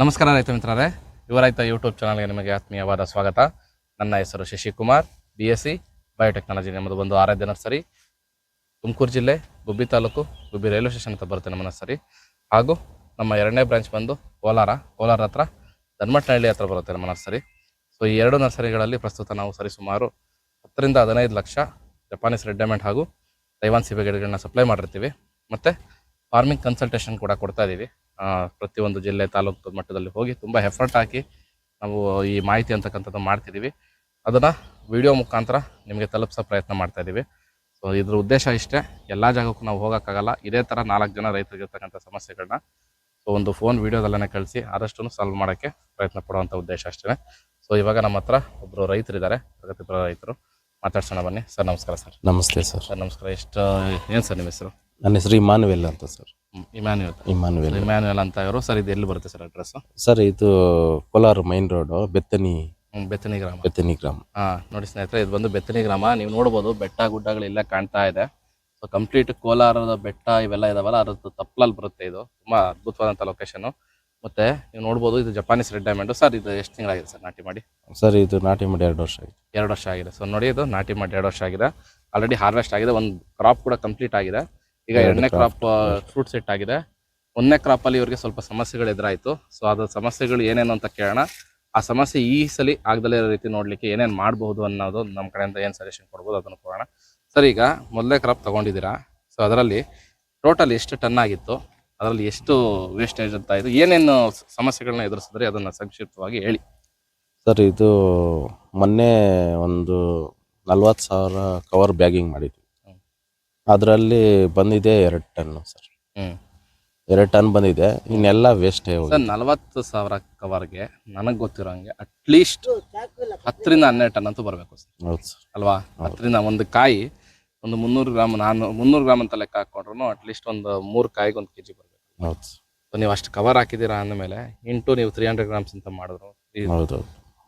ನಮಸ್ಕಾರ ರೈತ ಮಿತ್ರರೇ. ಯುವ ಯೂಟ್ಯೂಬ್ ಚಾನಲ್ಗೆ ನಿಮಗೆ ಆತ್ಮೀಯವಾದ ಸ್ವಾಗತ. ನನ್ನ ಹೆಸರು Shashikumar B S C biotechnology ನಮ್ಮದು ಒಂದು ಆರಾಧ್ಯ ನರ್ಸರಿ, ತುಮಕೂರು ಜಿಲ್ಲೆ, ಗುಬ್ಬಿ ತಾಲೂಕು, ಗುಬ್ಬಿ ರೈಲ್ವೆ ಸ್ಟೇಷನ್ ಅಂತ ಬರುತ್ತೆ ನಮ್ಮ ನರ್ಸರಿ. ಹಾಗೂ ನಮ್ಮ ಎರಡನೇ ಬ್ರಾಂಚ್ ಬಂದು ಕೋಲಾರ ಕೋಲಾರ ಹತ್ರ ಧನ್ಮಟ್ಟನಹಳ್ಳಿ ಹತ್ರ ಬರುತ್ತೆ ನಮ್ಮ ನರ್ಸರಿ. ಸೊ ಈ ಎರಡು ನರ್ಸರಿಗಳಲ್ಲಿ ಪ್ರಸ್ತುತ ನಾವು ಸರಿಸುಮಾರು ಹತ್ತರಿಂದ ಹದಿನೈದು ಲಕ್ಷ ಜಪಾನೀಸ್ ರೆಡ್ ಡೈಮಂಡ್ ಹಾಗೂ ತೈವಾನ್ ಸಿಬೆ ಗಿಡಗಳನ್ನ ಸಪ್ಲೈ ಮಾಡಿರ್ತೀವಿ. ಮತ್ತು ಫಾರ್ಮಿಂಗ್ ಕನ್ಸಲ್ಟೇಷನ್ ಕೂಡ ಕೊಡ್ತಾ ಇದ್ದೀವಿ ಪ್ರತಿಯೊಂದು ಜಿಲ್ಲೆ ತಾಲೂಕು ಮಟ್ಟದಲ್ಲಿ ಹೋಗಿ ತುಂಬ ಎಫರ್ಟ್ ಹಾಕಿ ನಾವು ಈ ಮಾಹಿತಿ ಅಂತಕ್ಕಂಥದ್ದು ಮಾಡ್ತಿದ್ದೀವಿ. ಅದನ್ನು ವಿಡಿಯೋ ಮುಖಾಂತರ ನಿಮಗೆ ತಲುಪಿಸೋ ಪ್ರಯತ್ನ ಮಾಡ್ತಾ ಇದ್ದೀವಿ ಸೊ ಇದ್ರ ಉದ್ದೇಶ ಇಷ್ಟೇ, ಎಲ್ಲ ಜಾಗಕ್ಕೂ ನಾವು ಹೋಗೋಕ್ಕಾಗಲ್ಲ. ಇದೇ ಥರ ನಾಲ್ಕು ಜನ ರೈತರಿಗಿರ್ತಕ್ಕಂಥ ಸಮಸ್ಯೆಗಳನ್ನ ಸೊ, ಒಂದು ಫೋನ್ ವಿಡಿಯೋದಲ್ಲೇ ಕಳಿಸಿ ಆದಷ್ಟು ಸಾಲ್ವ್ ಮಾಡೋಕ್ಕೆ ಪ್ರಯತ್ನ ಪಡುವಂಥ ಉದ್ದೇಶ ಅಷ್ಟೇ ಸೊ ಇವಾಗ ನಮ್ಮ ಹತ್ರ ಒಬ್ಬರು ರೈತರಿದ್ದಾರೆ, ಪ್ರಗತಿಪರ ರೈತರು. ಮಾತಾಡ್ಸೋಣ ಬನ್ನಿ. ಸರ್ ನಮಸ್ಕಾರ ಸರ್. ನಮಸ್ತೆ ಸರ್. ಸರ್ ನಮಸ್ಕಾರ. ಎಷ್ಟು ಏನು ಸರ್ ನಿಮ್ಮ ಹೆಸರು? ನನ್ನ ಹೆಸರು ಇಮಾನುವೆಲ್ ಅಂತ ಸರ್. ಇಮ್ಯಾನ್ಯುಯಲ್. ಇಮಾನುವೆಲ್ ಇಮ್ಯಾನ್ಯುಯಲ್ ಅಂತ ಇವರು ಸರ್ ಇದು ಎಲ್ಲಿ ಬರುತ್ತೆ ಸರ್ ಅಡ್ರೆಸ್ ಸರ್ ಇದು ಕೋಲಾರ ಮೈನ್ ರೋಡು ಬೆತ್ತನಿ ಬೆತ್ತನಿ ಗ್ರಾಮ. ಬೆತ್ತನಿ ಗ್ರಾಮ. ಹಾಂ ನೋಡಿ ಸ್ನೇಹಿತರೆ ಇದು ಬಂದು ಬೆತ್ತನಿ ಗ್ರಾಮ. ನೀವು ನೋಡ್ಬೋದು ಬೆಟ್ಟ ಗುಡ್ಡಗಳೆಲ್ಲ ಕಾಣ್ತಾ ಇದೆ. ಸೊ ಕಂಪ್ಲೀಟ್ ಕೋಲಾರದ ಬೆಟ್ಟ ಇವೆಲ್ಲ ಇದಾವಲ್ಲ ಅದ್ರದ್ದು ತಪ್ಪಲಲ್ಲಿ ಬರುತ್ತೆ ಇದು. ತುಂಬಾ ಅದ್ಭುತವಾದಂಥ ಲೊಕೇಶನ್ ಮತ್ತೆ ನೀವು ನೋಡ್ಬೋದು ಇದು ಜಪಾನೀಸ್ ರೆಡ್ ಡೈಮಂಡ್ ಸರ್ ಇದು ಎಷ್ಟು ತಿಂಗಳಾಗಿದೆ ಸರ್ ನಾಟಿ ಮಾಡಿ? ಸರ್ ಇದು ನಾಟಿ ಮಾಡಿ ಎರಡು ವರ್ಷ ಆಗಿದೆ ಎರಡು ವರ್ಷ ಆಗಿದೆ. ಸೊ ನೋಡಿ ಇದು ನಾಟಿ ಮಾಡಿ ಎರಡು ವರ್ಷ ಆಗಿದೆ. ಆಲ್ರೆಡಿ ಹಾರ್ವೆಸ್ಟ್ ಆಗಿದೆ. ಒಂದು ಕ್ರಾಪ್ ಕೂಡ ಕಂಪ್ಲೀಟ್ ಆಗಿದೆ. ಈಗ ಎರಡು ಎರಡನೇ ಕ್ರಾಪ್ ಫ್ರೂಟ್ ಸೆಟ್ ಆಗಿದೆ. ಒಂದನೇ ಕ್ರಾಪಲ್ಲಿ ಅಲ್ಲಿ ಇವರಿಗೆ ಸ್ವಲ್ಪ ಸಮಸ್ಯೆಗಳು ಎದುರಾಯಿತು. ಸೊ ಅದ್ರ ಸಮಸ್ಯೆಗಳು ಏನೇನು ಅಂತ ಕೇಳೋಣ. ಆ ಸಮಸ್ಯೆ ಈ ಸಲ ಆಗದಲ್ಲೇ ಇರೋ ರೀತಿ ನೋಡ್ಲಿಕ್ಕೆ ಏನೇನು ಮಾಡಬಹುದು ಅನ್ನೋದು ನಮ್ಮ ಕಡೆಯಿಂದ ಏನು ಸಜೆಷನ್ ಕೊಡ್ಬೋದು ಅದನ್ನು ಕೊಡೋಣ. ಸರ್ ಈಗ ಮೊದಲನೇ ಕ್ರಾಪ್ ತೊಗೊಂಡಿದ್ದೀರಾ? ಸೊ ಅದರಲ್ಲಿ ಟೋಟಲ್ ಎಷ್ಟು ಟನ್ ಆಗಿತ್ತು? ಅದರಲ್ಲಿ ಎಷ್ಟು ವೇಸ್ಟೇಜ್ ಅಂತ ಇದು ಏನೇನು ಸಮಸ್ಯೆಗಳನ್ನ ಎದುರಿಸಿದ್ರೆ ಅದನ್ನ ಸಂಕ್ಷಿಪ್ತವಾಗಿ ಹೇಳಿ. ಸರ್ ಇದು ಮೊನ್ನೆ ಒಂದು ನಲ್ವತ್ತು ಸಾವಿರ ಕವರ್ ಬ್ಯಾಗಿಂಗ್ ಮಾಡಿದ್ವಿ. ಅದರಲ್ಲಿ ಬಂದಿದೆ ಎರಡು ಟನ್ ಸರ್. ಎರಡು ಟನ್ ಬಂದಿದೆ ಇನ್ನೆಲ್ಲ ವೇಸ್ಟೇ ಸರ್ ನಲವತ್ತು ಸಾವಿರ ಕವರ್ಗೆ ನನಗೆ ಗೊತ್ತಿರೋಂಗೆ ಅಟ್ಲೀಸ್ಟ್ ಹತ್ತರಿಂದ ಹನ್ನೆರಡು ಟನ್ ಅಂತೂ ಬರಬೇಕು ಸರ್. ಹೌದು ಸರ್. ಅಲ್ವಾ? ಹತ್ತರಿಂದ ಒಂದು ಕಾಯಿ ಒಂದು ಮುನ್ನೂರು ಗ್ರಾಮ್ ನಾನು ಮುನ್ನೂರು ಗ್ರಾಮ್ ಅಂತ ಲೆಕ್ಕ ಹಾಕೊಂಡ್ರು ಅಟ್ಲೀಸ್ಟ್ ಒಂದು ಮೂರು ಕಾಯಿಗೆ ಒಂದು ಕೆ ಜಿ ಬರಬೇಕು. ಹೌದು. ಸೊ ನೀವು ಅಷ್ಟು ಕವರ್ ಹಾಕಿದ್ದೀರಾ ಅಂದಮೇಲೆ ಇಂಟು ನೀವು ತ್ರೀ ಹಂಡ್ರೆಡ್ ಗ್ರಾಮ್ಸ್ ಅಂತ ಮಾಡಿದ್ರು. ಈ ಹೌದು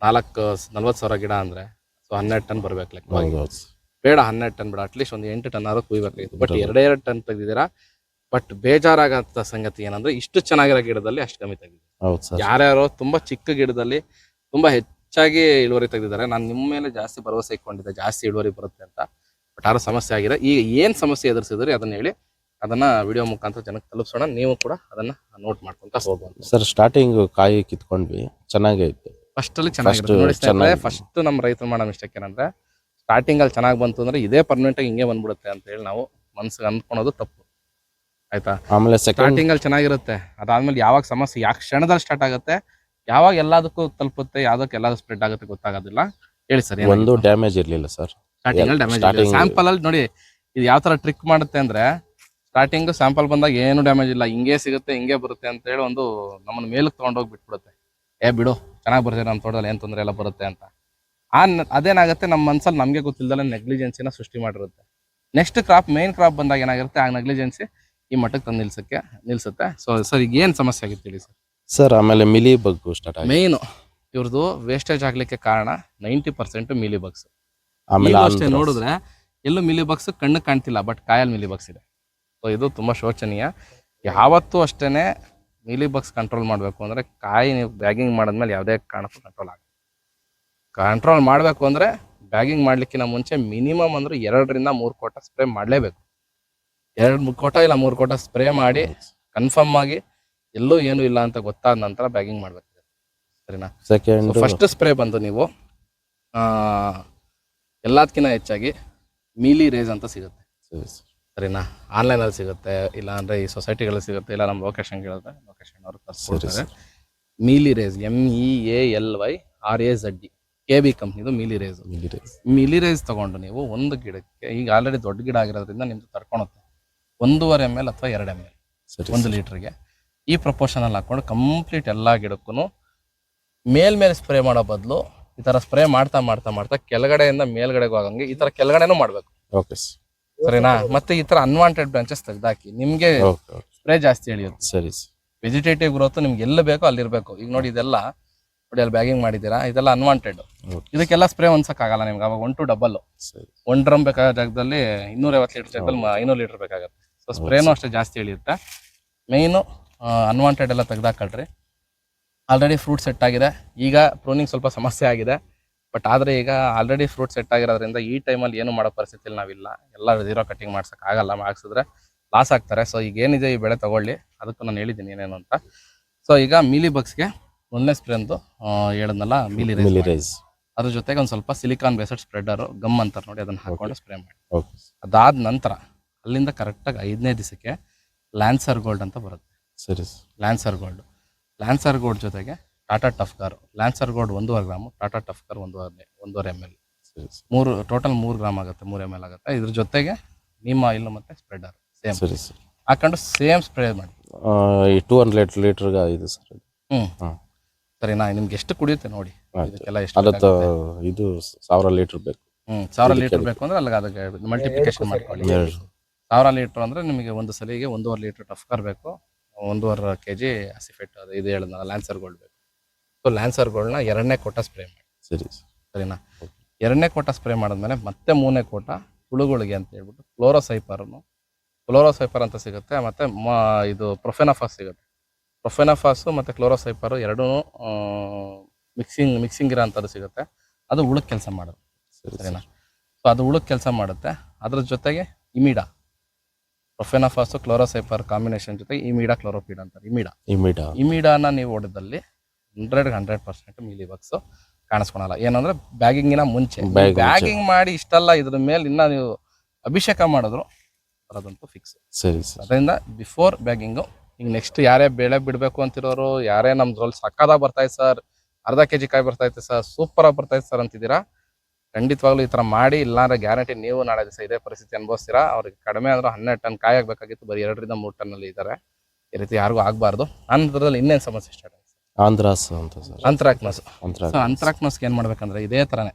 ನಾಲ್ಕು ನಲ್ವತ್ತು ಸಾವಿರ ಗಿಡ ಅಂದರೆ ಸೊ ಹನ್ನೆರಡು ಟನ್ ಬರಬೇಕು ಲೈಕ್ ಹೌದು ಹೌದು. ಬೇಡ ಹನ್ನೆರಡು ಟನ್ ಬೇಡ ಅಟ್ಲೀಸ್ಟ್ ಒಂದು ಎಂಟು ಟನ್ ಆದರೂ ಕುಯ್ಬೇಕಾಗಿತ್ತು. ಬಟ್ ಎರಡೇ ಎರಡು ಟನ್ ತೆಗೆದಿದ್ದೀರಾ? ಬಟ್ ಬೇಜಾರಾಗಂತ ಸಂಗತಿ ಏನಂದ್ರೆ ಇಷ್ಟು ಚೆನ್ನಾಗಿರೋ ಗಿಡದಲ್ಲಿ ಅಷ್ಟು ಕಮ್ಮಿ ತೆಗೆದಿದೆ ಹೌದು ಸರ್. ಯಾರ್ಯಾರೋ ತುಂಬಾ ಚಿಕ್ಕ ಗಿಡದಲ್ಲಿ ತುಂಬಾ ಹೆಚ್ಚಾಗಿ ಇಳುವರಿ ತೆಗೆದಿದ್ದಾರೆ. ನಾನು ನಿಮ್ಮ ಮೇಲೆ ಜಾಸ್ತಿ ಭರವಸೆ ಇಟ್ಕೊಂಡಿದ್ದೆ ಜಾಸ್ತಿ ಇಳುವರಿ ಬರುತ್ತೆ ಅಂತ. ಬಟ್ ಆರೋ ಸಮಸ್ಯೆ ಆಗಿದೆ. ಈಗ ಏನ್ ಸಮಸ್ಯೆ ಎದುರಿಸಿದ್ರಿ? ಅದನ್ನ ಹೇಳಿ ಅದನ್ನ ವಿಡಿಯೋ ಮುಖಾಂತರ ಜನಕ್ಕೆ ತಲುಪಿಸೋಣ. ನೀವು ಕೂಡ ಅದನ್ನ ನೋಟ್ ಮಾಡ್ಕೊಂತ ಹೋಗುವಂತ. ಸರ್ ಸ್ಟಾರ್ಟಿಂಗ್ ಕಾಯಿ ಕಿತ್ಕೊಂಡ್ವಿ. ಚೆನ್ನಾಗೇ ಇತ್ತು. ಫಸ್ಟ್ ಅಲ್ಲಿ ಚೆನ್ನಾಗಿರುತ್ತೆ ಚೆನ್ನಾಗಿ- ಫಸ್ಟ್ ನಮ್ಮ ರೈತರು ಮಾಡೋ ಮಿಸ್ಟೇಕ್ ಏನಂದ್ರೆ ಸ್ಟಾರ್ಟಿಂಗ್ ಅಲ್ಲಿ ಚೆನ್ನಾಗಿ ಬಂತು ಅಂದ್ರೆ ಇದೇ ಪರ್ಮನೆಂಟ್ ಆಗಿ ಹಿಂಗೆ ಬಂದ್ಬಿಡುತ್ತೆ ಅಂತ ಹೇಳಿ ನಾವು ಮನ್ಸಿಗೆ ಅನ್ಕೊಳೋದು ತಪ್ಪು. ಆಯ್ತಾ? ಆಮೇಲೆ ಸೆಕೆಂಡ್ ಸ್ಟಾರ್ಟಿಂಗ್ ಅಲ್ಲಿ ಚೆನ್ನಾಗಿರುತ್ತೆ. ಅದಾದ್ಮೇಲೆ ಯಾವಾಗ ಸಮಸ್ಯೆ ಯಾವ ಕ್ಷಣದಲ್ಲಿ ಸ್ಟಾರ್ಟ್ ಆಗುತ್ತೆ ಯಾವಾಗ ಎಲ್ಲದಕ್ಕೂ ತಲುಪುತ್ತೆ ಯಾವ್ದಕ್ಕೆ ಎಲ್ಲ ಸ್ಪ್ರೆಡ್ ಆಗುತ್ತೆ ಗೊತ್ತಾಗೋದಿಲ್ಲ. ಹೇಳಿ ಸರ್ ಒಂದು ಡ್ಯಾಮೇಜ್ ಇರಲಿಲ್ಲ ಸರ್ ಸ್ಟಾರ್ಟಿಂಗ್ ಅಲ್ಲಿ ಡ್ಯಾಮೇಜ್ ಸ್ಯಾಂಪಲ್ ಅಲ್ಲಿ ನೋಡಿ ಇದು ಯಾವ ತರ ಟ್ರಿಕ್ ಮಾಡುತ್ತೆ ಅಂದ್ರೆ ಸ್ಟಾರ್ಟಿಂಗ್ ಸ್ಯಾಂಪಲ್ ಬಂದಾಗ ಏನು ಡ್ಯಾಮೇಜ್ ಇಲ್ಲ ಹಿಂಗೆ ಸಿಗುತ್ತೆ ಹಿಂಗೆ ಬರುತ್ತೆ ಅಂತ ಹೇಳಿ ಒಂದು ನಮ್ಮನ್ನ ಮೇಲಕ್ಕೆ ತೊಗೊಂಡೋಗಿ ಬಿಟ್ಬಿಡುತ್ತೆ ಏ ಬಿಡು ಚೆನ್ನಾಗಿ ಬರ್ತೀರ ನಮ್ಮ ತೋಟದಲ್ಲಿ ಏನು ತೊಂದರೆ ಎಲ್ಲ ಬರುತ್ತೆ ಅಂತ. ಆ ಅದೇನಾಗುತ್ತೆ ನಮ್ಮ ಮನ್ಸಲ್ಲಿ ನಮಗೆ ಗೊತ್ತಿಲ್ಲದಲ್ಲ ನೆಗ್ಲಿಜೆನ್ಸಿನ ಸೃಷ್ಟಿ ಮಾಡಿರುತ್ತೆ. ನೆಕ್ಸ್ಟ್ ಕ್ರಾಪ್ ಮೇನ್ ಕ್ರಾಪ್ ಬಂದಾಗ ಏನಾಗಿರುತ್ತೆ ಆ ನೆಗ್ಲಿಜೆನ್ಸಿ ಈ ಮಟ್ಟಕ್ಕೆ ತಂದು ನಿಲ್ಸಕ್ಕೆ ನಿಲ್ಸುತ್ತೆ. ಸೊ ಸರ್ ಈಗ ಏನು ಸಮಸ್ಯೆ ಆಗಿತ್ತು ಹೇಳಿ ಸರ್ ಸರ್ ಆಮೇಲೆ ಮಿಲಿ ಬಗ್ಗು ಸ್ಟಾರ್ಟ್ ಆಗಿ ಮೇನ್ ಇವ್ರದ್ದು ವೇಸ್ಟೇಜ್ ಆಗ್ಲಿಕ್ಕೆ ಕಾರಣ ನೈಂಟಿ ಪರ್ಸೆಂಟ್ ಮಿಲಿ ಬಗ್ಸ್ ಆಮೇಲೆ ಅಷ್ಟೇ ನೋಡಿದ್ರೆ ಎಲ್ಲೂ ಮಿಲಿ ಬಗ್ಸ್ ಕಣ್ಣು ಕಾಣ್ತಿಲ್ಲ ಬಟ್ ಕಾಯಲ್ಲಿ ಮಿಲಿ ಬಗ್ಸ್ ಇದೆ. ಸೊ ಇದು ತುಂಬಾ ಶೋಚನೀಯ. ಯಾವತ್ತೂ ಅಷ್ಟೇನೆ ಮೀಲಿ ಬಗ್ಸ್ ಕಂಟ್ರೋಲ್ ಮಾಡಬೇಕು ಅಂದ್ರೆ ಕಾಯಿ ನೀವು ಬ್ಯಾಗಿಂಗ್ ಮಾಡಿದ್ಮೇಲೆ ಯಾವುದೇ ಕಾರಣಕ್ಕೂ ಕಂಟ್ರೋಲ್ ಆಗ ಕಂಟ್ರೋಲ್ ಮಾಡಬೇಕು ಅಂದ್ರೆ ಬ್ಯಾಗಿಂಗ್ ಮಾಡಲಿಕ್ಕಿಂತ ಮುಂಚೆ ಮಿನಿಮಮ್ ಅಂದರೆ ಎರಡರಿಂದ ಮೂರು ಕೋಟ ಸ್ಪ್ರೇ ಮಾಡಲೇಬೇಕು. ಎರಡು ಮೂರು ಕೋಟ ಇಲ್ಲ ಮೂರು ಕೋಟ ಸ್ಪ್ರೇ ಮಾಡಿ ಕನ್ಫರ್ಮ್ ಆಗಿ ಎಲ್ಲೂ ಏನೂ ಇಲ್ಲ ಅಂತ ಗೊತ್ತಾದ ನಂತರ ಬ್ಯಾಗಿಂಗ್ ಮಾಡಬೇಕು. ಸರಿನಾ? ಸೆಕೆಂಡ್ ಫಸ್ಟ್ ಸ್ಪ್ರೇ ಬಂದು ನೀವು ಆ, ಎಲ್ಲದಕ್ಕಿಂತ ಹೆಚ್ಚಾಗಿ ಮೀಲಿ ರೇಸ್ ಅಂತ ಸಿಗುತ್ತೆ. ಸರಿನಾ? ಆನ್ಲೈನಲ್ಲಿ ಸಿಗುತ್ತೆ ಇಲ್ಲ ಅಂದ್ರೆ ಈ ಸೊಸೈಟಿಗಳಲ್ಲಿ ಸಿಗುತ್ತೆ ಇಲ್ಲ ನಮ್ಮ ಲೊಕೇಶನ್ ಕೇಳಿದ್ರೆ ಲೊಕೇಶನ್ ಅವರು ತರಿಸ್ಕೊಡ್ತಾರೆ mealy raze M E A L Y R A Z D K B ಕಂಪ್ನಿದು ಮೀಲಿ ರೇಸ್ ಮಿಲಿ ರೇಸ್ ತಗೊಂಡು ನೀವು ಒಂದು ಗಿಡಕ್ಕೆ ಈಗ ಆಲ್ರೆಡಿ ದೊಡ್ಡ ಗಿಡ ಆಗಿರೋದ್ರಿಂದ ನಿಮ್ದು ತಡ್ಕೊಳುತ್ತೆ ಒಂದೂವರೆ ಎಂ ಎಲ್ ಅಥವಾ ಎರಡು ಎಂ ಎಲ್ ಒಂದು ಲೀಟ್ರಿಗೆ. ಈ ಪ್ರಪೋರ್ಷನಲ್ಲಿ ಹಾಕೊಂಡು ಕಂಪ್ಲೀಟ್ ಎಲ್ಲ ಗಿಡಕ್ಕೂ ಮೇಲ್ಮೇಲೆ ಸ್ಪ್ರೇ ಮಾಡೋ ಬದಲು ಈ ಥರ ಸ್ಪ್ರೇ ಮಾಡ್ತಾ ಮಾಡ್ತಾ ಮಾಡ್ತಾ ಕೆಳಗಡೆಯಿಂದ ಮೇಲ್ಗಡೆಗೆ ಆಗಂಗೆ ಈ ಥರ ಕೆಳಗಡೆನೂ ಮಾಡಬೇಕು. ಓಕೆ ಸರಿನಾ? ಮತ್ತೆ ಈ ತರ ಅನ್ವಾಂಟೆಡ್ ಬ್ರಾಂಚಸ್ ತೆಗ್ದಾಕಿ ನಿಮ್ಗೆ ಸ್ಪ್ರೇ ಜಾಸ್ತಿ ಎಳಿಯುತ್ತೆ. ಸರಿ ವೆಜಿಟೇಟಿವ್ ಗ್ರೋತ್ ನಿಮ್ಗೆ ಎಲ್ಲ ಬೇಕೋ ಅಲ್ಲಿರ್ಬೇಕು ಈಗ ನೋಡಿ ಇದೆಲ್ಲ ನೋಡಿ ಅಲ್ಲಿ ಬ್ಯಾಗಿಂಗ್ ಮಾಡಿದ್ದೀರಾ? ಇದೆಲ್ಲ ಅನ್ವಾಂಟೆಡ್ ಇದಕ್ಕೆಲ್ಲ ಸ್ಪ್ರೇ ಆಗಲ್ಲ ನಿಮ್ಗೆ. ಅವಾಗ one to double one drum ಬೇಕಾದ ಜಾಗದಲ್ಲಿ ಇನ್ನೂರೈವತ್ತು ಲೀಟರ್ ಜಾಗದಲ್ಲಿ ಐನೂರು ಲೀಟರ್ ಬೇಕಾಗುತ್ತೆ. ಸೊ ಸ್ಪ್ರೇನು ಅಷ್ಟೇ ಜಾಸ್ತಿ ಎಳೆಯುತ್ತೆ. ಮೇಯ್ನು ಅನ್ವಾಂಟೆಡ್ ಎಲ್ಲ ತೆಗ್ದಾಕಳ್ರಿ. ಆಲ್ರೆಡಿ ಫ್ರೂಟ್ ಸೆಟ್ ಆಗಿದೆ. ಈಗ ಪ್ರೂನಿಂಗ್ ಸ್ವಲ್ಪ ಸಮಸ್ಯೆ ಆಗಿದೆ. ಬಟ್ ಆದರೆ ಈಗ ಆಲ್ರೆಡಿ ಫ್ರೂಟ್ ಸೆಟ್ ಆಗಿರೋದ್ರಿಂದ ಈ ಟೈಮಲ್ಲಿ ಏನು ಮಾಡೋ ಪರಿಸ್ಥಿತಿಯಲ್ಲಿ ನಾವಿಲ್ಲ. ಎಲ್ಲ ಜೀರೋ ಕಟ್ಟಿಂಗ್ ಮಾಡ್ಸೋಕ್ಕಾಗಲ್ಲ ಆಗಲ್ಲ ಮಾಡಿಸಿದ್ರೆ ಲಾಸ್ ಆಗ್ತಾರೆ. ಸೊ ಈಗ ಏನಿದೆ ಈ ಬೆಳೆ ತೊಗೊಳ್ಳಿ. ಅದಕ್ಕೂ ನಾನು ಹೇಳಿದ್ದೀನಿ ಏನೇನು ಅಂತ. ಸೊ ಈಗ ಮೀಲಿ ಬಗ್ಸ್ಗೆ ಒಂದನೇ ಸ್ಪ್ರೇ ಅಂದು ಹೇಳದ್ನಲ್ಲ ಮೀಲಿ ರೈಸ್ ಮಿಲಿ. ರೈಸ್ ಅದ್ರ ಜೊತೆಗೆ ಒಂದು ಸ್ವಲ್ಪ ಸಿಲಿಕಾನ್ ಬೇಸಡ್ ಸ್ಪ್ರೆಡರು ಗಮ್ ಅಂತಾರೆ ನೋಡಿ ಅದನ್ನ ಹಾಕೊಂಡು ಸ್ಪ್ರೇ ಮಾಡಿ. ಅದಾದ ನಂತರ ಅಲ್ಲಿಂದ ಕರೆಕ್ಟಾಗಿ ಐದನೇ ದಿವಸಕ್ಕೆ ಲ್ಯಾನ್ಸರ್ ಗೋಲ್ಡ್ ಅಂತ ಬರುತ್ತೆ. ಸರಿ ಲ್ಯಾನ್ಸರ್ ಗೋಲ್ಡ್ ಲ್ಯಾನ್ಸರ್ ಗೋಲ್ಡ್ ಜೊತೆಗೆ Tata tough car. Lancer gold ಒಂದೂವರೆ ಗ್ರಾಮು ಟಾಟಾ ಟಫ್ ಕಾರ್ ಒಂದೂವರೆ ಒಂದೂವರೆ ಎಂ ಎಲ್ ಮೂರು ಟೋಟಲ್ ಮೂರು ಗ್ರಾಮ್ ಆಗುತ್ತೆ ಮೂರು ಎಂ ಎಲ್ ಆಗುತ್ತೆ. ಇದ್ರ ಜೊತೆಗೆ ನಿಮ್ಮ ಆಯಿಲ್ ಮತ್ತು ಸ್ಪ್ರೆಡರ್ ಸೇಮ್ ಸರಿ ಸರ್. ಹಾಕೊಂಡು ಸೇಮ್ ಸ್ಪ್ರೇ ಮಾಡಿ. ಈ ಟೂ ಹಂಡ್ರೆಡ್ ಲೀಟ್ರ್ಗೆ ಇದು ಸರ್ ಹ್ಞೂ ಸರಿ ನಾ ನಿಮ್ಗೆ ಎಷ್ಟು ಕುಡಿಯುತ್ತೆ ನೋಡಿ. ಇದಕ್ಕೆಲ್ಲ ಎಷ್ಟು ಇದು ಸಾವಿರ ಲೀಟ್ರ್ ಬೇಕು. ಹ್ಞೂ ಸಾವಿರ ಲೀಟರ್ ಬೇಕು ಅಂದ್ರೆ ಅಲ್ಲಿಗೆ ಅದಕ್ಕೆ ಮಲ್ಟಿಪ್ಲಿಕೇಶನ್ ಮಾಡ್ಕೊಳ್ಳಿ. ಸಾವಿರ ಲೀಟರ್ ಅಂದ್ರೆ ನಿಮಗೆ ಒಂದು ಸಲಿಗೆ ಒಂದೂವರೆ ಲೀಟರ್ ಟಫ್ಕರ್ ಬೇಕು. ಒಂದೂವರೆ ಕೆ ಜಿ ಹಸಿಫೆಟ್ ಅದು ಇದು ಹೇಳಿದ್ನಲ್ಲ ಲ್ಯಾನ್ಸರ್ ಗೋಲ್ಡ್ ಬೇಕು. ಸೊ ಲ್ಯಾನ್ಸರ್ಗಳನ್ನ ಎರಡನೇ ಕೋಟ ಸ್ಪ್ರೇ ಮಾಡಿ. ಸರಿ ಸರಿನಾ? ಎರಡನೇ ಕೋಟ ಸ್ಪ್ರೇ ಮಾಡಿದ್ಮೇಲೆ ಮತ್ತೆ ಮೂರನೇ ಕೋಟ ಹುಳುಗಳಿಗೆ ಅಂತ ಹೇಳ್ಬಿಟ್ಟು ಕ್ಲೋರೋಸೈಪರ್ನು ಕ್ಲೋರೋಸೈಪರ್ ಅಂತ ಸಿಗುತ್ತೆ ಮತ್ತೆ ಮ ಇದು ಪ್ರೊಫೆನಫಾಸ್ ಸಿಗುತ್ತೆ. ಪ್ರೊಫೆನಫಾಸು ಮತ್ತು ಕ್ಲೋರೋಸೈಪರು ಎರಡೂ ಮಿಕ್ಸಿಂಗ್ ಮಿಕ್ಸಿಂಗ್ ಇರೋ ಅಂಥದ್ದು ಸಿಗುತ್ತೆ. ಅದು ಹುಳಕ್ಕೆ ಕೆಲಸ ಮಾಡೋದು. ಸರಿ ಸರಿನಾ? ಸೊ ಅದು ಹುಳು ಕೆಲಸ ಮಾಡುತ್ತೆ. ಅದ್ರ ಜೊತೆಗೆ ಇಮಿಡಾ. ಪ್ರೊಫೆನಫಾಸು ಕ್ಲೋರೋಸೈಪರ್ ಕಾಂಬಿನೇಷನ್ ಜೊತೆಗೆ ಇಮಿಡಾ ಕ್ಲೋರೋಪೀಡ್ ಅಂತಾರೆ. ಇಮಿಡಾ. ಇಮಿಡ. ಇಮಿಡಾನ ನೀವು ಹೊಡೆದಲ್ಲಿ hundred hundred percent mealy box ಕಾಣಿಸ್ಕೊಳಲ್ಲ. ಏನಂದ್ರೆ ಬ್ಯಾಗಿಂಗಿನ ಮುಂಚೆ. ಮುಂಚೆ. ಬ್ಯಾಗಿಂಗ್ ಮಾಡಿ ಇಷ್ಟಲ್ಲ ಇದ್ರ ಮೇಲೆ ಇನ್ನ ನೀವು ಅಭಿಷೇಕ ಮಾಡಿದ್ರು ಬರೋದಂತೂ ಫಿಕ್ಸ್ ಸರಿ ಅದರಿಂದ ಬಿಫೋರ್ ಬ್ಯಾಗಿಂಗು ಈಗ ನೆಕ್ಸ್ಟ್ ಯಾರೇ ಬೆಳೆ ಬಿಡಬೇಕು ಅಂತಿರೋರು ಯಾರೇ ನಮ್ದ್ರಲ್ಲಿ ಸಕ್ಕದಾಗ ಇದೆ ಸರ್ ಅರ್ಧ ಕೆ ಜಿ ಕಾಯಿ ಬರ್ತೈತೆ ಸರ್ ಸೂಪರಾಗಿ ಬರ್ತೈತೆ ಸರ್ ಅಂತಿದ್ದೀರಾ? ಖಂಡಿತವಾಗ್ಲೂ ಈ ಥರ ಮಾಡಿ ಇಲ್ಲಾಂದ್ರೆ ಗ್ಯಾರಂಟಿ ನೀವು ನಾಳೆ ದಿವಸ ಇದೇ ಪರಿಸ್ಥಿತಿ ಅನುಭವಿಸ್ತೀರಾ? ಅವ್ರಿಗೆ ಕಡಿಮೆ ಅಂದ್ರೆ ಹನ್ನೆರಡು ಟನ್ ಕಾಯಿ ಆಗಬೇಕಾಗಿತ್ತು ಬರೀ ಎರಡರಿಂದ ಮೂರು ಟನ್ನಲ್ಲಿ ಇದ್ದಾರೆ. ಈ ರೀತಿ ಯಾರಿಗೂ ಆಗಬಾರ್ದು. ನಂತರದಲ್ಲಿ ಇನ್ನೇನು ಸಮಸ್ಯೆ ಸ್ಟಾರ್ಟ್ ಆಂಧ್ರಾಸ್ ಅಂತ ಸರ್. ಅಂತ್ರಾಕ್ನಸ್ ಅಂತರ ಸೊ ಅಂತ್ರಾಕ್ನಸ್ಗೆ ಏನು ಮಾಡ್ಬೇಕಂದ್ರೆ ಇದೇ ಥರನೇ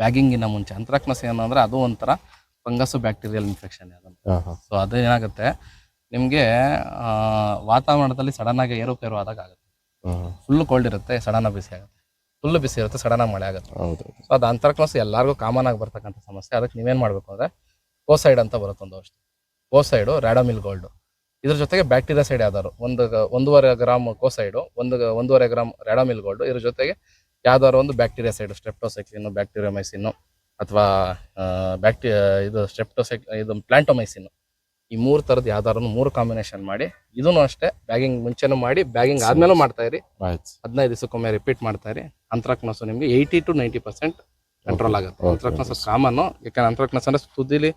ಬ್ಯಾಗಿಂಗಿನ ಮುಂಚೆ. ಅಂತ್ರಾಕ್ನಸ್ ಏನಂದ್ರೆ ಅದು ಒಂಥರ ಫಂಗಸ್ ಬ್ಯಾಕ್ಟೀರಿಯಲ್ ಇನ್ಫೆಕ್ಷನ್ ಸೊ ಅದು ಏನಾಗುತ್ತೆ? ನಿಮಗೆ ವಾತಾವರಣದಲ್ಲಿ ಸಡನ್ ಆಗಿ ಏರುಪೇರು ಆದಾಗ ಆಗುತ್ತೆ. ಫುಲ್ ಕೋಲ್ಡ್ ಇರುತ್ತೆ ಸಡನ್ ಬಿಸಿ ಆಗುತ್ತೆ. ಫುಲ್ ಬಿಸಿ ಇರುತ್ತೆ ಸಡನ್ ಆಗಿ ಮಳೆ ಆಗುತ್ತೆ. ಸೊ ಅದು ಅಂತ್ರಾಕ್ನಸ್ ಎಲ್ಲರಿಗೂ ಕಾಮನ್ ಆಗಿ ಬರ್ತಕ್ಕಂಥ ಸಮಸ್ಯೆ. ಅದಕ್ಕೆ ನೀವೇನು ಮಾಡಬೇಕು ಅಂದರೆ ಕೋಸೈಡ್ ಅಂತ ಬರುತ್ತೆ ಒಂದು ಔಷಧಿ. ಕೋಸೈಡು ರ್ಯಾಡಮಿಲ್ ಗೋಲ್ಡು ಇದ್ರ ಜೊತೆಗೆ ಬ್ಯಾಕ್ಟೀರಿಯಾ ಸೈಡ್ ಯಾವ್ದಾದ್ರು? ಒಂದು ಒಂದೂವರೆ ಗ್ರಾಮ್ ಕೋಸೈಡು ಒಂದು ಒಂದೂವರೆ ಗ್ರಾಮ್ ರ್ಯಾಡಮಿಲ್ ಗೋಲ್ಡ್ ಇದ್ರ ಜೊತೆಗೆ ಯಾವ್ದಾದ್ರು ಒಂದು ಬ್ಯಾಕ್ಟೀರಿಯಾ ಸೈಡ್ ಸ್ಟ್ರೆಪ್ಟೋಸೈಕ್ಲಿನ್ ಬ್ಯಾಕ್ಟೀರಿಯಾಮೈಸಿನ್ನು ಅಥವಾ ಬ್ಯಾಕ್ಟಿ ಇದು ಸ್ಟೆಪ್ಟೋಸೆಕ್ ಇದು ಪ್ಲಾಂಟೋಮೈಸಿನ್ನು ಈ ಮೂರು ಥರದ್ದು ಯಾವ್ದಾರು ಮೂರು ಕಾಂಬಿನೇಷನ್ ಮಾಡಿ ಇದನ್ನು ಅಷ್ಟೇ ಬ್ಯಾಗಿಂಗ್ ಮುಂಚೆನೂ ಮಾಡಿ ಬ್ಯಾಗಿಂಗ್ ಆದ್ಮೇಲೂ ಮಾಡ್ತಾ ಇರಿ. ಹದಿನೈದು ದಿವಸಕ್ಕೊಮ್ಮೆ ರಿಪೀಟ್ ಮಾಡ್ತಾ ಇರಿ. ಅಂತ್ರಾಕ್ನಸ್ ನಿಮಗೆ eighty to ninety percent control ಆಗುತ್ತೆ. ಅಂತ್ರಾಕ್ನಸ್ ಕಾಮನ್ನು ಯಾಕಂದ್ರೆ ಅಂತ್ರಾಕ್ನಸ್ ಅಂದರೆ ತುದಿಲಿ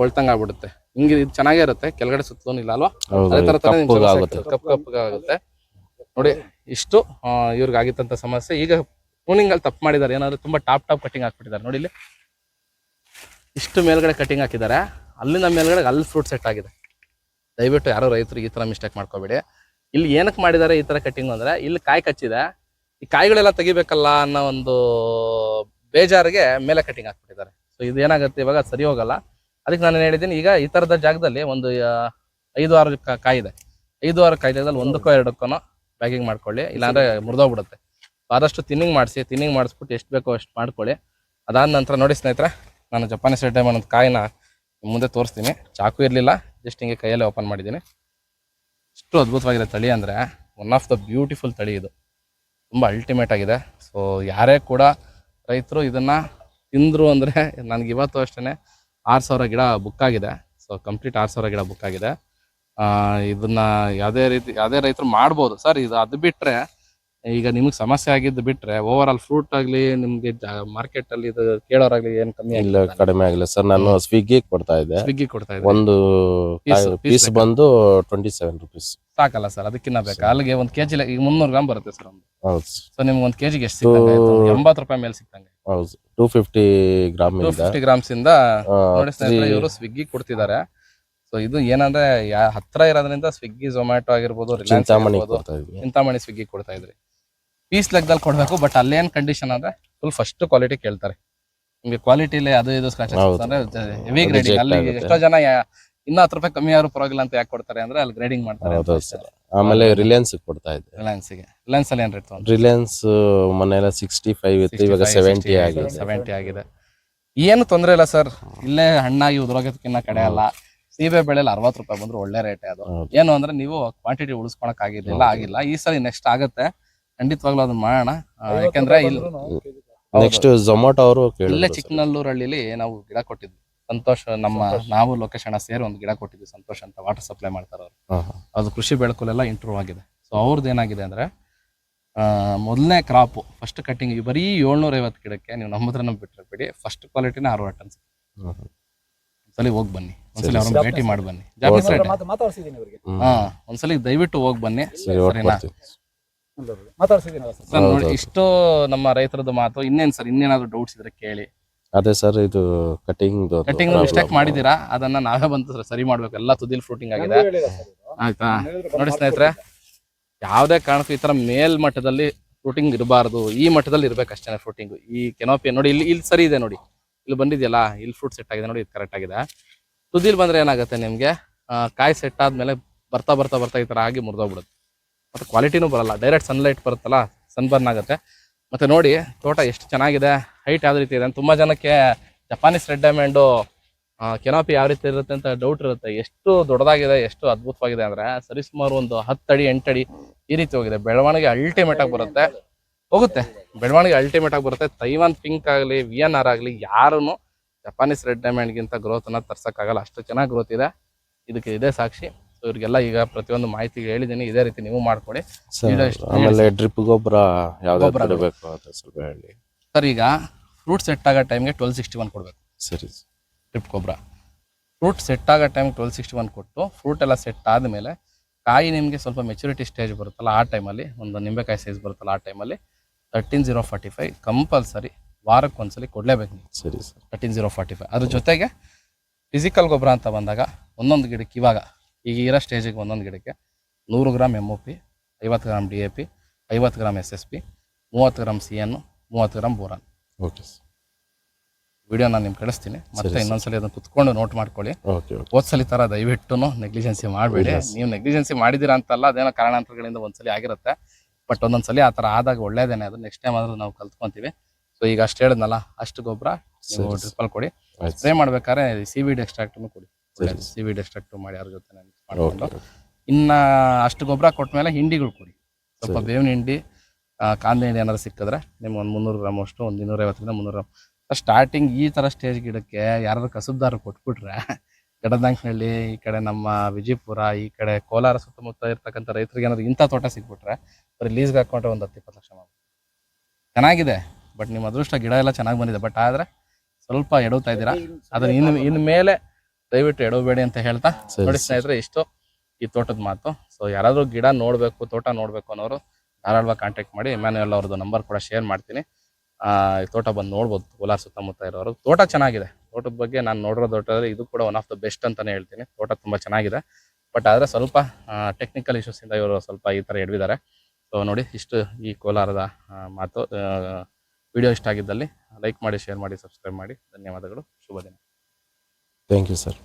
ಕೊಳ್ತಂಗ ಆಗ್ಬಿಡುತ್ತೆ. ಹಿಂಗೆ ಇದು ಚೆನ್ನಾಗೇ ಇರುತ್ತೆ ಕೆಳಗಡೆ ಸುತ್ತಲೂ ಇಲ್ಲ ಅಲ್ವಾ? ಅದೇ ತರ ಆಗ್ತದೆ. ಕಪ್ಪು ನೋಡಿ ಇಷ್ಟು ಇವ್ರಿಗೆ ಆಗಿತ್ತಂತ ಸಮಸ್ಯೆ. ಈಗ ಟೂನಿಂಗ್ ಅಲ್ಲಿ ತಪ್ಪು ಮಾಡಿದ್ದಾರೆ ಏನಾದ್ರು ತುಂಬಾ ಟಾಪ್ ಟಾಪ್ ಕಟಿಂಗ್ ಹಾಕ್ಬಿಟ್ಟಿದ್ದಾರೆ ನೋಡಿ ಇಲ್ಲಿ. ಇಷ್ಟು ಮೇಲ್ಗಡೆ ಕಟಿಂಗ್ ಹಾಕಿದ್ದಾರೆ ಅಲ್ಲಿಂದ ಮೇಲ್ಗಡೆ ಅಲ್ಲಿ ಫ್ರೂಟ್ ಸೆಟ್ ಆಗಿದೆ. ದಯವಿಟ್ಟು ಯಾರೋ ರೈತರು ಈ ತರ ಮಿಸ್ಟೇಕ್ ಮಾಡ್ಕೋಬೇಡಿ. ಇಲ್ಲಿ ಏನಕ್ಕೆ ಮಾಡಿದ್ದಾರೆ ಈ ತರ ಕಟಿಂಗ್ ಅಂದ್ರೆ ಇಲ್ಲಿ ಕಾಯಿ ಕಚ್ಚಿದೆ. ಈ ಕಾಯಿಗಳೆಲ್ಲ ತೆಗಿಬೇಕಲ್ಲ ಅನ್ನೋ ಒಂದು ಬೇಜಾರಿಗೆ ಮೇಲೆ ಕಟಿಂಗ್ ಹಾಕ್ಬಿಟ್ಟಿದ್ದಾರೆ. ಸೊ ಇದು ಏನಾಗುತ್ತೆ ಇವಾಗ ಸರಿ ಹೋಗಲ್ಲ. ಅದಕ್ಕೆ ನಾನು ಹೇಳಿದ್ದೀನಿ, ಈಗ ಈ ಥರದ ಜಾಗದಲ್ಲಿ ಒಂದು ಐದು ಆರು ಕಾ- ಕಾಯಿ ಇದೆ ಐದು ಆರು ಕಾಯಿಲೆದಲ್ಲಿ ಒಂದಕ್ಕೋ ಎರಡಕ್ಕೋ ಪ್ಯಾಕಿಂಗ್ ಮಾಡ್ಕೊಳ್ಳಿ, ಇಲ್ಲಾಂದ್ರೆ ಮುರಿದೋಗ್ಬಿಡುತ್ತೆ. ಆದಷ್ಟು ತಿನ್ನಿಂಗ್ ಮಾಡಿಸಿ ತಿನ್ನಿಂಗ್ ಮಾಡಿಸ್ಬಿಟ್ಟು ಎಷ್ಟು ಬೇಕೋ ಅಷ್ಟು ಮಾಡ್ಕೊಳ್ಳಿ. ಅದಾದ ನಂತರ ನೋಡಿ ಸ್ನೇಹಿತರೆ, ನಾನು ಜಪಾನೀಸ್ ರೆಡ್ ಅನ್ನೋದು ಕಾಯಿನ ಮುಂದೆ ತೋರಿಸ್ತೀನಿ. ಚಾಕು ಇರಲಿಲ್ಲ ಜಸ್ಟ್ ಹಿಂಗೆ ಕೈಯಲ್ಲೇ ಓಪನ್ ಮಾಡಿದ್ದೀನಿ. ಇಷ್ಟು ಅದ್ಭುತವಾಗಿದೆ ತಳಿ ಅಂದರೆ ಒನ್ ಆಫ್ ದ ಬ್ಯೂಟಿಫುಲ್ ತಳಿ ಇದು. ತುಂಬ ಅಲ್ಟಿಮೇಟ್ ಆಗಿದೆ. ಸೊ ಯಾರೇ ಕೂಡ ರೈತರು ಇದನ್ನು ತಿಂದರು ಅಂದರೆ, ನನಗೆ ಇವತ್ತು ಅಷ್ಟೇ ಆರು ಸಾವಿರ ಗಿಡ ಬುಕ್ ಆಗಿದೆ. ಸೊ ಕಂಪ್ಲೀಟ್ ಆರು ಸಾವಿರ ಗಿಡ ಬುಕ್ ಆಗಿದೆ. ಆ, ಇದನ್ನ ಯಾವುದೇ ರೀತಿ ಯಾವುದೇ ರೈತರು ಮಾಡ್ಬೋದು. ಸರ್ ಇದು ಅದು ಬಿಟ್ಟರೆ ಈಗ ನಿಮಗೆ ಸಮಸ್ಯೆ ಆಗಿದ್ದು ಬಿಟ್ಟರೆ ಓವರ್ ಆಲ್ ಫ್ರೂಟ್ ಆಗಲಿ ನಿಮಗೆ ಮಾರ್ಕೆಟಲ್ಲಿ ಇದು ಕೇಳೋರಾಗಲಿ ಏನು ಕಮ್ಮಿ ಇಲ್ಲ ಕಡಿಮೆ ಆಗಿಲ್ಲ. ಸರ್ ನಾನು ಸ್ವಿಗ್ಗಿ ಕೊಡ್ತಾ ಇದ್ದೆ. ಸ್ವಿಗ್ಗಿ ಕೊಡ್ತಾ ಇದ್ದೆ ಒಂದು ಪೀಸ್ ಬಂದು ಟ್ವೆಂಟಿ ಸೆವೆನ್ ರುಪೀಸ್ ಸಾಕಲ್ಲ ಸರ್ ಅದಕ್ಕಿನ್ನ ಬೇಕಾ? ಅಲ್ಲಿಗೆ ಒಂದು ಕೆ ಜಿ ಈಗ ಮುನ್ನೂರು ಗ್ರಾಮ್ ಬರುತ್ತೆ ಸರ್ ಒಂದು. ಹೌದು ಸೊ ನಿಮ್ಗೆ ಒಂದು ಕೆ ಜಿಗೆ ಎಷ್ಟು ಸಿಗ್ತಂಗೆ? ಎಂಬತ್ತು ರೂಪಾಯಿ ಮೇಲೆ ಸಿಕ್ಕಂಗೆ ಹೌದು two fifty gram two fifty grams ಇಂದ. ನೋಡಿ ಸ್ನೇಹಿತರೆ ಇವರು ಸ್ವಿಗ್ಗಿ ಕೊಡ್ತಿದ್ದಾರೆ. ಸೊ ಇದು ಏನಂದ್ರೆ ಯಾ- ಹತ್ರ ಇರೋದ್ರಿಂದ ಸ್ವಿಗ್ಗಿ ಝೊಮ್ಯಾಟೊ ಆಗಿರ್ಬೋದು ರಿಲಯನ್ಸ್ ಚಿಂತಾಮಣಿ ಆಗಿರ್ಬೋದು ಚಿಂತಾಮಣಿ ಸ್ವಿಗ್ಗಿ ಕೊಡ್ತಾ ಇದ್ರಿ. ಪೀಸ್ ಲೆಕ್ಕದಲ್ಲಿ ಕೊಡ್ಬೇಕು ಬಟ್ ಅಲ್ಲೇನ್ ಕಂಡೀಷನ್ ಅಂದ್ರೆ ಫುಲ್ ಫಸ್ಟ್ ಕ್ವಾಲಿಟಿ ಕೇಳ್ತಾರೆ. ನಿಮಗೆ ಕ್ವಾಲಿಟಿಲಿ ಅದು ಇದು ಸ್ಕ್ರಾಚಸ್ ಅಂದ್ರೆ ಹೆವಿ ಗ್ರೇಡಿಂಗ್ ಅಲ್ಲಿ. ಎಷ್ಟೋ ಜನ ಇನ್ನ ಹತ್ತು ರೂಪಾಯಿ ಕಮ್ಮಿ ಆದ್ರೂ ಪರವಾಗಿಲ್ಲ ಅಂತ ಯಾಕೆ ಕೊಡ್ತಾರೆ ಅಂದ್ರೆ ಅಲ್ಲಿ ಗ್ರೇಡಿಂಗ್ ಮಾಡ್ತಾರೆ ಹೌದು ಸರ್. ಆಮೇಲೆ ರಿಲಯನ್ಸ್ ಕೊಡ್ತಾ ಇದ್ದೆ. ರಿಲಯನ್ಸ್ಗೆ ರಿಲಯನ್ಸ್ ಅಲ್ಲಿ ಏನ್ ರೇಟ್ ರಿಲಯನ್ಸ್ ಮನೆಯೆಲ್ಲ ಸಿಕ್ಸ್ಟಿ ಫೈವ್ ಇತ್ತು ಇವಾಗ ಸೆವೆಂಟಿ ಆಗಿದೆ ಸೆವೆಂಟಿ ಆಗಿದೆ. ಏನು ತೊಂದರೆ ಇಲ್ಲ ಸರ್. ಇಲ್ಲೇ ಹಣ್ಣಾಗಿ ಉದುರೋಗೋದಕ್ಕಿನ್ನ ಕಡೆ ಅಲ್ಲ. ಸೀಬೆ ಬೆಳೆಯಲ್ಲಿ ಅರವತ್ತು ರೂಪಾಯಿ ಬಂದ್ರೆ ಒಳ್ಳೆ ರೇಟ್ ಅದು. ಏನು ಅಂದ್ರೆ ನೀವು ಕ್ವಾಂಟಿಟಿ ಉಳಿಸ್ಕೊಳಕ್ ಆಗಿರ್ಲಿಲ್ಲ ಆಗಿಲ್ಲ. ಈ ಸಲ ನೆಕ್ಸ್ಟ್ ಆಗುತ್ತೆ. ಖಂಡಿತವಾಗ್ಲೂ ಅದನ್ನ ಮಾಡೋಣ. ಯಾಕಂದ್ರೆ ಇಲ್ಲಿ ನೆಕ್ಸ್ಟ್ ಝೊಮ್ಯಾಟೊ ಅವರು ಇಲ್ಲೇ ಚಿಕ್ಕನಲ್ಲೂರಳ್ಳಿಲಿ ನಾವು ಗಿಡ ಕೊಟ್ಟಿದ್ವಿ. ಸಂತೋಷ್ ನಮ್ಮ ನಾವು ಲೊಕೇಶನ್ ಸೇರಿ ಒಂದು ಗಿಡ ಕೊಟ್ಟಿದ್ವಿ. ಸಂತೋಷ್ ಅಂತ ವಾಟರ್ ಸಪ್ಲೈ ಮಾಡ್ತಾರೆ ಅವರು. ಅದು ಕೃಷಿ ಬೆಳಕುಲೆಲ್ಲ ಇಂಪ್ರೂವ್ ಆಗಿದೆ. ಸೊ ಅವ್ರದ್ದು ಏನಾಗಿದೆ ಅಂದ್ರೆ ಮೊದಲನೇ ಕ್ರಾಪ್ ಫಸ್ಟ್ ಕಟ್ಟಿಂಗ್ ಬರೀ ಏಳ್ನೂರ ಐವತ್ತು ಗಿಡಕ್ಕೆ ನೀವು ನಮ್ಮದ್ರ ನಮ್ಮ ಬಿಟ್ಟರೆ ಬಿಡಿ ಫಸ್ಟ್ ಕ್ವಾಲಿಟಿನ ಆರು ಟನ್ಸ್ ಹ್ಮ್, ಹ್ಮ್. ಒಂದ್ಸಲಿ ಹೋಗಿ ಬನ್ನಿ. ಒಂದ್ಸಲಿ ಅವ್ರನ್ನ ಭೇಟಿ ಮಾಡಿ ಬನ್ನಿ. ಹಾ ಒಂದ್ಸಲಿ ದಯವಿಟ್ಟು ಹೋಗಿ ಬನ್ನಿ. ಸರಿನಾ? ಸರ್? ನೋಡಿ. ಇಷ್ಟು ನಮ್ಮ ರೈತರದ್ದು ಮಾತು ಇನ್ನೇನ್ ಸರ್ ಇನ್ನೇನಾದ್ರು ಡೌಟ್ಸ್ ಇದ್ರೆ ಕೇಳಿ. ಅದೇ ಸರ್ ಇದು ಕಟಿಂಗ್ ಕಟಿಂಗ್ ಮಿಸ್ಟೇಕ್ ಮಾಡಿದೀರಾ ಅದನ್ನ ನಾವೇ ಬಂದು ಸರಿ ಮಾಡ್ಬೇಕು. ಎಲ್ಲ ತುದಿಲ್ ಫ್ರೂಟಿಂಗ್ ಆಗಿದೆ. ಆಯ್ತಾ? ನೋಡಿ ಸ್ನೇಹಿತರೆ ಯಾವುದೇ ಕಾರಣಕ್ಕೂ ಈ ತರ ಮೇಲ್ಮಟ್ಟದಲ್ಲಿ ಫ್ರೂಟಿಂಗ್ ಇರಬಾರ್ದು. ಈ ಮಟ್ಟದಲ್ಲಿ ಇರ್ಬೇಕು ಅಷ್ಟೇ ಫ್ರೂಟಿಂಗ್ ಈ ಕೆನೋಪಿ ನೋಡಿ ಇಲ್ಲಿ ಇಲ್ಲಿ ಸರಿ ಇದೆ ನೋಡಿ. ಇಲ್ಲಿ ಬಂದಿದೆಯಲ್ಲ ಇಲ್ಲಿ ಫ್ರೂಟ್ ಸೆಟ್ ಆಗಿದೆ ನೋಡಿ ಇದು ಕರೆಕ್ಟ್ ಆಗಿದೆ. ತುದಿಲ್ ಬಂದ್ರೆ ಏನಾಗುತ್ತೆ ನಿಮ್ಗೆ? ಕಾಯಿ ಸೆಟ್ ಆದ್ಮೇಲೆ ಬರ್ತಾ ಬರ್ತಾ ಬರ್ತಾ ಈ ತರ ಆಗಿ ಮುರಿದೋಗ್ಬಿಡುತ್ತೆ. ಮತ್ತೆ ಕ್ವಾಲಿಟಿನೂ ಬರಲ್ಲ. ಡೈರೆಕ್ಟ್ ಸನ್ಲೈಟ್ ಬರುತ್ತಲ್ಲ ಸನ್ಬರ್ನ್ ಆಗುತ್ತೆ. ಮತ್ತೆ ನೋಡಿ, ತೋಟ ಎಷ್ಟು ಚೆನ್ನಾಗಿದೆ. ಹೈಟ್ ಯಾವ ರೀತಿ ಇದೆ? ಅಂತ ತುಂಬಾ ಜನಕ್ಕೆ ಜಪಾನೀಸ್ ರೆಡ್ ಡೈಮಂಡು ಕೆನಾಪಿ ಯಾವ ರೀತಿ ಇರುತ್ತೆ ಅಂತ ಡೌಟ್ ಇರುತ್ತೆ. ಎಷ್ಟು ದೊಡ್ಡದಾಗಿದೆ, ಎಷ್ಟು ಅದ್ಭುತವಾಗಿದೆ ಅಂದ್ರೆ ಸರಿಸುಮಾರು ಒಂದು ಹತ್ತಡಿ ಎಂಟಡಿ ಈ ರೀತಿ ಹೋಗಿದೆ. ಬೆಳವಣಿಗೆ ಅಲ್ಟಿಮೇಟ್ ಆಗಿ ಬರುತ್ತೆ. ಹೋಗುತ್ತೆ. ಬೆಳವಣಿಗೆ ಅಲ್ಟಿಮೇಟ್ ಆಗಿ ಬರುತ್ತೆ. ತೈವಾನ್ ಪಿಂಕ್ ಆಗಲಿ ವಿ ಎನ್ ಆರ್ ಆಗಲಿ ಯಾರೂ ಜಪಾನೀಸ್ ರೆಡ್ ಡೈಮಂಡ್ಗಿಂತ ಗ್ರೋತನ್ನು ತರ್ಸೋಕ್ಕಾಗಲ್ಲ. ಅಷ್ಟು ಚೆನ್ನಾಗಿ ಗ್ರೋತ್ ಇದೆ. ಇದಕ್ಕೆ ಇದೇ ಸಾಕ್ಷಿ. ಸೊ ಇವ್ರಿಗೆಲ್ಲ ಈಗ ಪ್ರತಿಯೊಂದು ಮಾಹಿತಿ ಹೇಳಿದ್ದೀನಿ. ಇದೇ ರೀತಿ ನೀವು ಮಾಡ್ಕೊಳ್ಳಿ ಆಮೇಲೆ ಡ್ರಿಪ್ ಗೊಬ್ಬರ ಯಾವ್ದಾದ್ರು ಗೊಬ್ಬರ ಕೊಡಬೇಕು ಅಂತ ಸ್ವಲ್ಪ ಹೇಳಿ. ಸರ್ ಈಗ ಫ್ರೂಟ್ ಸೆಟ್ ಆಗೋ ಟೈಮ್ಗೆ ಟ್ವೆಲ್ ಸಿಕ್ಸ್ಟಿ ಒನ್ ಕೊಡ್ಬೇಕು. ಸರಿ ಡ್ರಿಪ್ ಗೊಬ್ಬರ. ಫ್ರೂಟ್ ಸೆಟ್ ಆಗೋ ಟೈಮ್ ಟ್ವೆಲ್ ಸಿಕ್ಸ್ಟಿ ಒನ್ ಕೊಟ್ಟು ಫ್ರೂಟ್ ಎಲ್ಲ ಸೆಟ್ ಆದಮೇಲೆ ಕಾಯಿ ನಿಮಗೆ ಸ್ವಲ್ಪ ಮೆಚುರಿಟಿ ಸ್ಟೇಜ್ ಬರುತ್ತಲ್ಲ ಆ ಟೈಮಲ್ಲಿ ಒಂದು ನಿಂಬೆಕಾಯಿ ಸೈಜ್ ಬರುತ್ತಲ್ಲ ಆ ಟೈಮಲ್ಲಿ thirteen zero forty five compulsory ವಾರಕ್ಕೆ ಒಂದ್ಸಲಿ ಕೊಡಲೇಬೇಕು ನೀವು. ಸರಿ sir. Thirteen zero forty five ಅದ್ರ ಜೊತೆಗೆ ಫಿಸಿಕಲ್ ಗೊಬ್ಬರ ಅಂತ ಬಂದಾಗ ಒಂದೊಂದು ಗಿಡಕ್ಕೆ ಇವಾಗ ಈಗ ಇರೋ ಸ್ಟೇಜಿಗೆ ಒಂದೊಂದು ಗಿಡಕ್ಕೆ ನೂರು ಗ್ರಾಮ್ ಎಂ ಒ ಪಿ ಐವತ್ತು ಗ್ರಾಮ್ ಡಿ ಎ ಪಿ ಐವತ್ತು ಗ್ರಾಮ್ ಎಸ್ ಎಸ್ ಪಿ ಮೂವತ್ತು ಗ್ರಾಮ್ ಸಿ ಎನ್ ಮೂವತ್ತು ಗ್ರಾಮ್ ಬೋರಾನ್. ಓಕೆ ವಿಡಿಯೋ ನಾನು ನಿಮ್ಗೆ ಕಳಿಸ್ತೀನಿ. ಮತ್ತೆ ಇನ್ನೊಂದ್ಸಲ ಅದನ್ನ ಕುತ್ಕೊಂಡು ನೋಟ್ ಮಾಡ್ಕೊಳ್ಳಿ. ಓದ್ಸಲಿ ಥರ ತರ ದಯವಿಟ್ಟು ನೆಗ್ಲಿಜೆನ್ಸಿ ಮಾಡಬೇಡಿ. ನೀವು ನೆಗ್ಲಿಜೆನ್ಸಿ ಮಾಡಿದಿರಾ ಅಂತಲ್ಲ ಅದೇನೋ ಕಾರಣಾಂತರಗಳಿಂದ ಒಂದ್ಸಲಿ ಆಗಿರುತ್ತೆ. ಬಟ್ ಒಂದೊಂದ್ಸಲಿ ಆ ಥರ ಆದಾಗ ಒಳ್ಳೇದೇನೆ. ಅದು ನೆಕ್ಸ್ಟ್ ಟೈಮ್ ಆದ್ರೂ ನಾವು ಕಲ್ತ್ಕೊಂತೀವಿ. ಸೊ ಈಗ ಅಷ್ಟು ಹೇಳಿದ್ನಲ್ಲ ಅಷ್ಟು ಗೊಬ್ಬರ ನೀವು ಸರಿ. ಕೊಡಿ. ಸ್ಪ್ರೇ ಮಾಡ್ಬೇಕಾದ್ರೆ ಸಿ ಡಿ ಎಕ್ಸ್ಟ್ರಾಕ್ಟನ್ನು ಕೊಡಿ. ಸಿ ವಿ ಮಾಡಿ ಅವ್ರ ಜೊತೆ ನಾನು ಮಾಡ್ಕೊಂಡು ಇನ್ನ ಅಷ್ಟು ಗೊಬ್ಬರ ಕೊಟ್ಮೇಲೆ ಹಿಂಡಿಗಳು ಕೊಡಿ. ಸ್ವಲ್ಪ. ಬೇವಿನ ಹಿಂಡಿ ಕಾಂದ ಕಾಂದೆ ಹಿಂಡಿ ಏನಾದ್ರು ಸಿಕ್ಕಿದ್ರೆ ನಿಮ್ಗೆ ಒಂದು ಮುನ್ನೂರು ಗ್ರಾಮ್ ಅಷ್ಟು ಒಂದು ಇನ್ನೂರೈವತ್ತರಿಂದ ಮುನ್ನೂರು ಗ್ರಾಮ್. ಸ್ಟಾರ್ಟಿಂಗ್ ಈ ಥರ ಸ್ಟೇಜ್ ಗಿಡಕ್ಕೆ ಯಾರಾದ್ರು ಕಸುಬ್ದಾರರು ಕೊಟ್ಬಿಟ್ರೆ ಗಡದಂಕ್ನಳ್ಳಿ ಈ ಕಡೆ ನಮ್ಮ ವಿಜಯಪುರ ಈ ಕಡೆ ಕೋಲಾರ ಸುತ್ತಮುತ್ತ ಇರ್ತಕ್ಕಂಥ ರೈತರಿಗೆ ಏನಾದ್ರು ಇಂಥ ತೋಟ ಸಿಕ್ಬಿಟ್ರೆ ಬರೀ ಲೀಸ್ಗೆ ಹಾಕೊಂಡ್ರೆ ಒಂದು ಹತ್ತು ಇಪ್ಪತ್ತು ಲಕ್ಷ ಚೆನ್ನಾಗಿದೆ ಬಟ್ ನಿಮ್ಮ ಅದೃಷ್ಟ ಗಿಡ ಎಲ್ಲ ಚೆನ್ನಾಗಿ ಬಂದಿದೆ ಬಟ್ ಆದ್ರೆ ಸ್ವಲ್ಪ ಎಡವ್ತಾ ಇದ್ದೀರಾ? ಅದನ್ನ ಇನ್ನು ಇನ್ನು ಮೇಲೆ ದಯವಿಟ್ಟು ಎಡೋಬೇಡಿ ಅಂತ ಹೇಳ್ತಾ ನೋಡಿ. ಸ್ನೇಹಿತರೆ ಇಷ್ಟು ಈ ತೋಟದ ಮಾತು. ಸೊ ಯಾರಾದರೂ ಗಿಡ ನೋಡಬೇಕು ತೋಟ ನೋಡಬೇಕು ಅನ್ನೋರು ಧಾರಾಳವಾಗಿ ಕಾಂಟ್ಯಾಕ್ಟ್ ಮಾಡಿ ಇಮ್ಯಾನ್ಯುಯಲ್ ಅವ್ರದ್ದು ನಂಬರ್ ಕೂಡ ಶೇರ್ ಮಾಡ್ತೀನಿ. ಆ, ಈ ತೋಟ ಬಂದು ನೋಡ್ಬೋದು ಕೋಲಾರ ಸುತ್ತಮುತ್ತ ಇರೋರು. ತೋಟ ಚೆನ್ನಾಗಿದೆ. ತೋಟದ ಬಗ್ಗೆ ನಾನು ನೋಡಿರೋ ತೋಟದಲ್ಲಿ ಇದು ಕೂಡ ಒನ್ ಆಫ್ ದ ಬೆಸ್ಟ್ ಅಂತಾನೆ ಹೇಳ್ತೀನಿ. ತೋಟ ತುಂಬಾ ಚೆನ್ನಾಗಿದೆ. ಬಟ್ ಆದರೆ ಸ್ವಲ್ಪ ಟೆಕ್ನಿಕಲ್ ಇಶ್ಯೂಸಿಂದ ಇವರು ಸ್ವಲ್ಪ ಈ ಥರ ಎಡವಿದ್ದಾರೆ ಸೊ ನೋಡಿ ಇಷ್ಟು ಈ ಕೋಲಾರದ ಮಾತು ವಿಡಿಯೋ ಇಷ್ಟ ಆಗಿದ್ದಲ್ಲಿ ಲೈಕ್ ಮಾಡಿ ಶೇರ್ ಮಾಡಿ ಸಬ್ಸ್ಕ್ರೈಬ್ ಮಾಡಿ. ಧನ್ಯವಾದಗಳು. ಶುಭ ದಿನ. Thank you sir